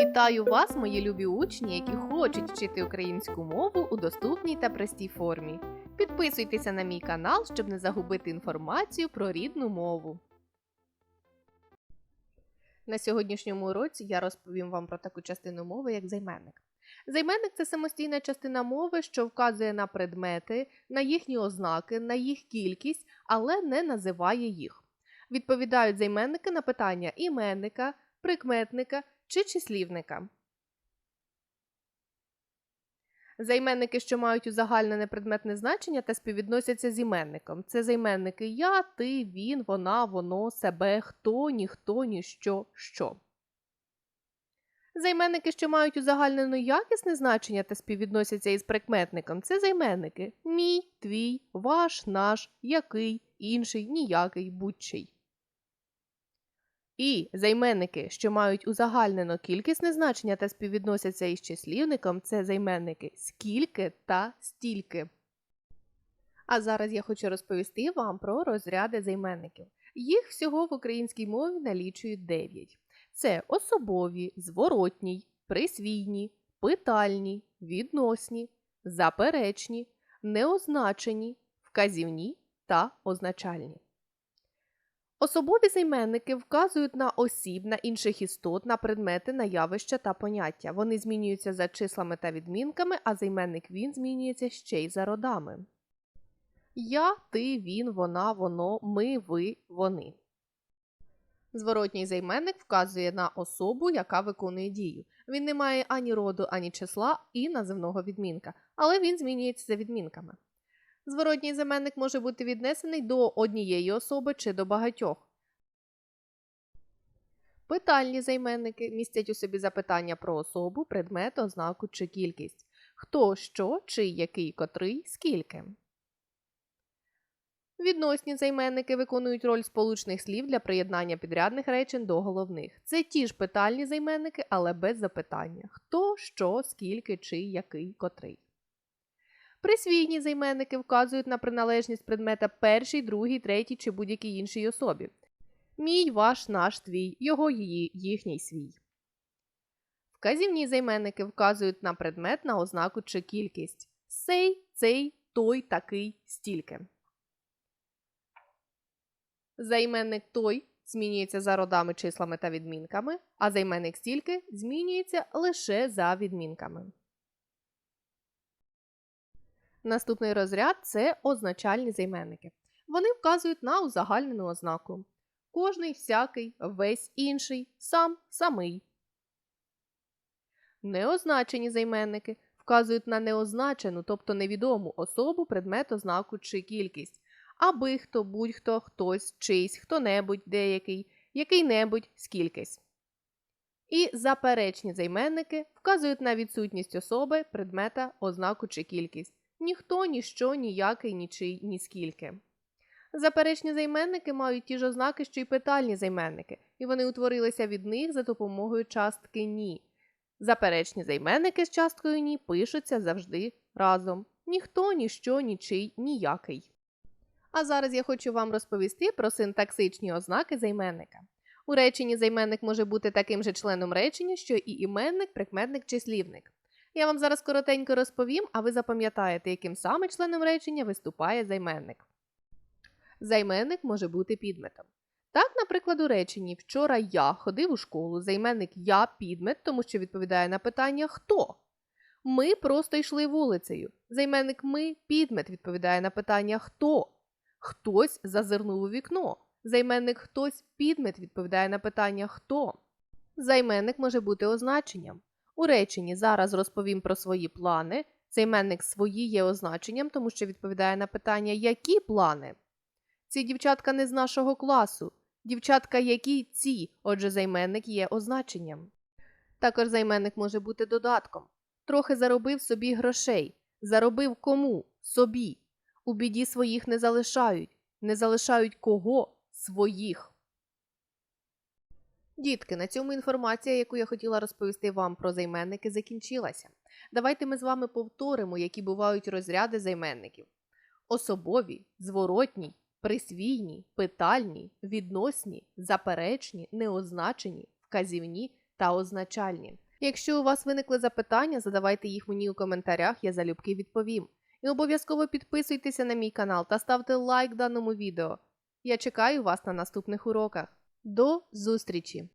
Вітаю вас, мої любі учні, які хочуть вчити українську мову у доступній та простій формі. Підписуйтеся на мій канал, щоб не загубити інформацію про рідну мову. На сьогоднішньому уроці я розповім вам про таку частину мови, як займенник. Займенник це самостійна частина мови, що вказує на предмети, на їхні ознаки, на їх кількість, але не називає їх. Відповідають займенники на питання іменника, прикметника чи числівника. Займенники, що мають узагальнене предметне значення та співвідносяться з іменником. Це займенники я, ти, він, вона, воно, себе, хто, ніхто, ніщо, що. Займенники, що мають узагальнене якісне значення та співвідносяться із прикметником, це займенники мій, твій, ваш, наш, який, інший, ніякий, будь-чий. І займенники, що мають узагальнено кількісне значення та співвідносяться із числівником, це займенники скільки та стільки. А зараз я хочу розповісти вам про розряди займенників. Їх всього в українській мові налічують 9. Це особові, зворотній, присвійні, питальні, відносні, заперечні, неозначені, вказівні та означальні. Особові займенники вказують на осіб, на інших істот, на предмети, на явища та поняття. Вони змінюються за числами та відмінками, а займенник він змінюється ще й за родами. Я, ти, він, вона, воно, ми, ви, вони. Зворотній займенник вказує на особу, яка виконує дію. Він не має ані роду, ані числа і називного відмінка, але він змінюється за відмінками. Зворотній заменник може бути віднесений до однієї особи чи до багатьох. Питальні займенники містять у собі запитання про особу, предмет, ознаку чи кількість. Хто, що, чий, який, котрий, скільки. Відносні займенники виконують роль сполучних слів для приєднання підрядних речень до головних. Це ті ж питальні займенники, але без запитання. Хто, що, скільки, чий, який, котрий. Присвійні займенники вказують на приналежність предмета першій, другій, третій чи будь-якій іншій особі. Мій, ваш, наш, твій, його, її, їхній свій. Вказівні займенники вказують на предмет, на ознаку чи кількість. Сей, цей, той, такий, стільки. Займенник той змінюється за родами, числами та відмінками, а займенник стільки змінюється лише за відмінками. Наступний розряд це означальні займенники. Вони вказують на узагальнену ознаку. Кожний, всякий, весь інший, сам, самий. Неозначені займенники вказують на неозначену, тобто невідому особу, предмет, ознаку чи кількість. Аби хто, будь-хто, хтось, чийсь, хто-небудь, деякий, який-небудь, скількись. І заперечні займенники вказують на відсутність особи, предмета, ознаку чи кількість. Ніхто, ніщо, ніякий, нічий, ніскільки. Заперечні займенники мають ті ж ознаки, що й питальні займенники, і вони утворилися від них за допомогою частки ні. Заперечні займенники з часткою ні пишуться завжди разом. Ніхто, ніщо, нічий, ніякий. А зараз я хочу вам розповісти про синтаксичні ознаки займенника. У реченні займенник може бути таким же членом речення, що і іменник, прикметник чи слівник. Я вам зараз коротенько розповім, а ви запам'ятаєте, яким саме членом речення виступає займенник. Займенник може бути підметом. Так, наприклад, у реченні Вчора я ходив у школу, займенник я підмет, тому що відповідає на питання хто. Ми просто йшли вулицею. Займенник ми підмет відповідає на питання хто. Хтось зазирнув у вікно. Займенник хтось підмет відповідає на питання хто. Займенник може бути означенням. У реченні зараз розповім про свої плани. Займенник свої є означенням, тому що відповідає на питання які плани. Ці дівчатка не з нашого класу. Дівчатка які ці, отже, займенник є означенням. Також займенник може бути додатком. Трохи заробив собі грошей. Заробив кому? Собі. У біді своїх не залишають. Не залишають кого? Своїх. Дітки, на цьому інформація, яку я хотіла розповісти вам про займенники, закінчилася. Давайте ми з вами повторимо, які бувають розряди займенників: особові, зворотній, присвійні, питальні, відносні, заперечні, неозначені, вказівні та означальні. Якщо у вас виникли запитання, задавайте їх мені у коментарях, я залюбки відповім. І обов'язково підписуйтеся на мій канал та ставте лайк даному відео. Я чекаю вас на наступних уроках. До зустрічі!